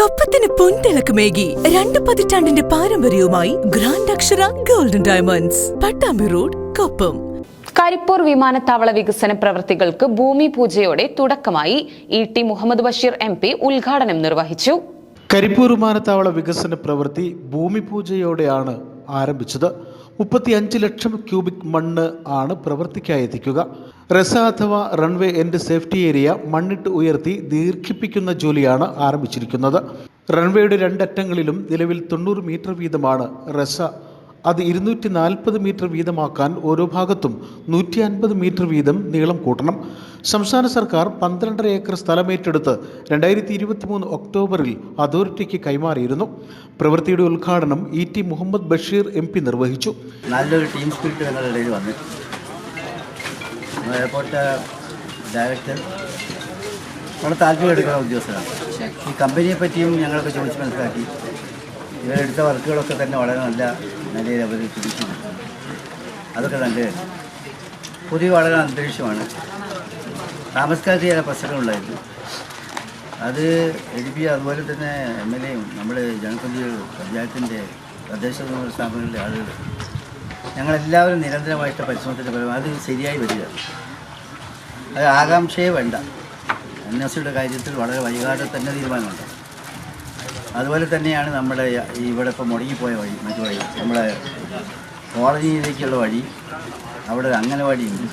കൊപ്പത്തിന് പൊൻതിളക്കമേകി രണ്ട് പതിറ്റാണ്ടിന്റെ പാരമ്പര്യവുമായി grand Akshara golden diamonds Pattambi road Koppam. Karipur വിമാനത്താവള വികസന പ്രവൃത്തികൾക്ക് ഭൂമി പൂജയോടെ തുടക്കമായി E T Muhammad Basheer M P ഉദ്ഘാടനം നിർവഹിച്ചു. കരിപ്പൂർ വിമാനത്താവള വികസന പ്രവൃത്തി ഭൂമി പൂജയോടെയാണ് ആരംഭിച്ചത്. മുപ്പത്തിയഞ്ച് ലക്ഷം ക്യൂബിക് മണ്ണ് ആണ് പ്രവൃത്തിക്കായി എത്തിക്കുക റെസ അഥവാ റൺവേ എൻഡ് സേഫ്റ്റി ഏരിയ മണ്ണിട്ട് ഉയർത്തി ദീർഘിപ്പിക്കുന്ന ജോലിയാണ് ആരംഭിച്ചിരിക്കുന്നത്. റൺവേയുടെ രണ്ടറ്റങ്ങളിലും നിലവിൽ തൊണ്ണൂറ് മീറ്റർ വീതമാണ് റെസ അത് ഇരുന്നൂറ്റി നാൽപ്പത് മീറ്റർ വീതമാക്കാൻ ഓരോ ഭാഗത്തും നൂറ്റി അൻപത് മീറ്റർ വീതം നീളം കൂട്ടണം. സംസ്ഥാന സർക്കാർ പന്ത്രണ്ടര ഏക്കർ സ്ഥലമേറ്റെടുത്ത് രണ്ടായിരത്തി ഇരുപത്തി മൂന്ന് ഒക്ടോബറിൽ അതോറിറ്റിക്ക് കൈമാറിയിരുന്നു. പ്രവൃത്തിയുടെ ഉദ്ഘാടനം E T Muhammad Basheer M P നിർവഹിച്ചു. നല്ലൊരു ടീം സ്പിരിറ്റ് ഞങ്ങളുടെ ഇടയിൽ വന്നു. എയർപോർട്ട് ഡയറക്ടർ താല്പര്യം എടുക്കുന്ന ഉദ്യോഗസ്ഥരാണ്. ഈ കമ്പനിയെ പറ്റിയും ഞങ്ങളൊക്കെ ചോദിച്ച് മനസ്സിലാക്കി. ഇവരെടുത്ത വർക്കുകളൊക്കെ തന്നെ വളരെ നല്ല നിലയിൽ അവർ തിരിച്ചു അതൊക്കെ കണ്ട് പുതിയ വളരെ അന്തരീക്ഷമാണ്. താമസക്കാർക്ക് ചില പ്രശ്നങ്ങളുണ്ടായിരുന്നു. അത് എ ഡി പി അതുപോലെ തന്നെ എം എൽ എയും നമ്മുടെ ജനപ്രതിനിധികളും പഞ്ചായത്തിന്റെ തദ്ദേശ സ്ഥാപനങ്ങളിലെ ആളുകൾ ഞങ്ങളെല്ലാവരും നിരന്തരമായിട്ട് പരിശ്രമത്തിന്റെ ഫലം അത് ശരിയായി വരിക. അത് ആകാംക്ഷയെ വേണ്ട. എൻ എസ് സിയുടെ കാര്യത്തിൽ വളരെ വൈകാതെ തന്നെ തീരുമാനമുണ്ട് അതുപോലെ തന്നെയാണ് നമ്മുടെ ഇവിടെ ഇപ്പോൾ മുടങ്ങിപ്പോയ വഴി മറ്റു വഴി. നമ്മുടെ കോളനിയിലേക്കുള്ള വഴി അവിടെ ഒരു അംഗനവാടിയുണ്ട്.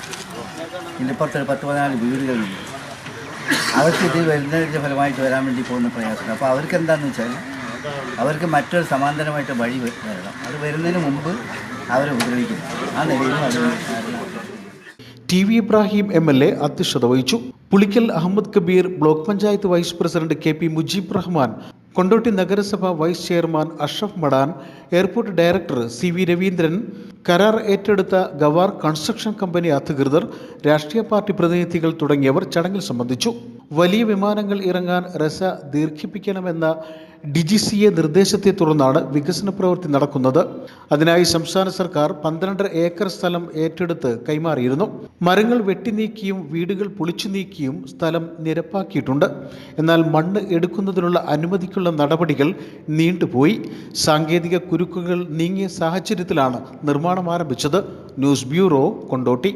ഇതിലിപ്പുറത്ത് പത്ത് പതിനാല് വീടുകളുണ്ട്. അവർക്ക് ഇത് വരുന്നതിന്റെ ഫലമായിട്ട് വരാൻ വേണ്ടി പോകുന്ന പ്രയാസമുണ്ട് അപ്പോൾ അവർക്ക് എന്താണെന്ന് വെച്ചാൽ അവർക്ക് മറ്റൊരു സമാന്തരമായിട്ട് വഴി വരണം. അത് വരുന്നതിന് മുമ്പ് അവരെ ഉപദ്രവിക്കുന്നു. ആ നിലയിലും അത് T V Ibrahim M L A അധ്യക്ഷത വഹിച്ചു. Pulikkal Ahammed Kabeer block panchayat vice president K P Mujeeb Rahman Kondotty നഗരസഭ vice chairman Ashraf Madan airport director C V Raveendran കരാർ ഏറ്റെടുത്ത ഗവാർ കൺസ്ട്രക്ഷൻ കമ്പനി അധികൃതർ രാഷ്ട്രീയ പാർട്ടി പ്രതിനിധികൾ തുടങ്ങിയവർ ചടങ്ങിൽ സംബന്ധിച്ചു. വലിയ വിമാനങ്ങൾ ഇറങ്ങാൻ റസ ദീർഘിപ്പിക്കണമെന്ന ഡിജിസിഎ നിർദ്ദേശത്തെ തുടർന്നാണ് വികസന പ്രവൃത്തി നടക്കുന്നത്. അതിനായി സംസ്ഥാന സർക്കാർ പന്ത്രണ്ടര ഏക്കർ സ്ഥലം ഏറ്റെടുത്ത് കൈമാറിയിരുന്നു. മരങ്ങൾ വെട്ടിനീക്കിയും വീടുകൾ പൊളിച്ചു നീക്കിയും സ്ഥലം നിരപ്പാക്കിയിട്ടുണ്ട്. എന്നാൽ മണ്ണ് എടുക്കുന്നതിനുള്ള അനുമതിക്കുള്ള നടപടികൾ നീണ്ടുപോയി. സാങ്കേതിക കുരുക്കുകൾ നീങ്ങിയ സാഹചര്യത്തിലാണ് നിർമ്മാണം ആരംഭിച്ചത്. News bureau Kondotty.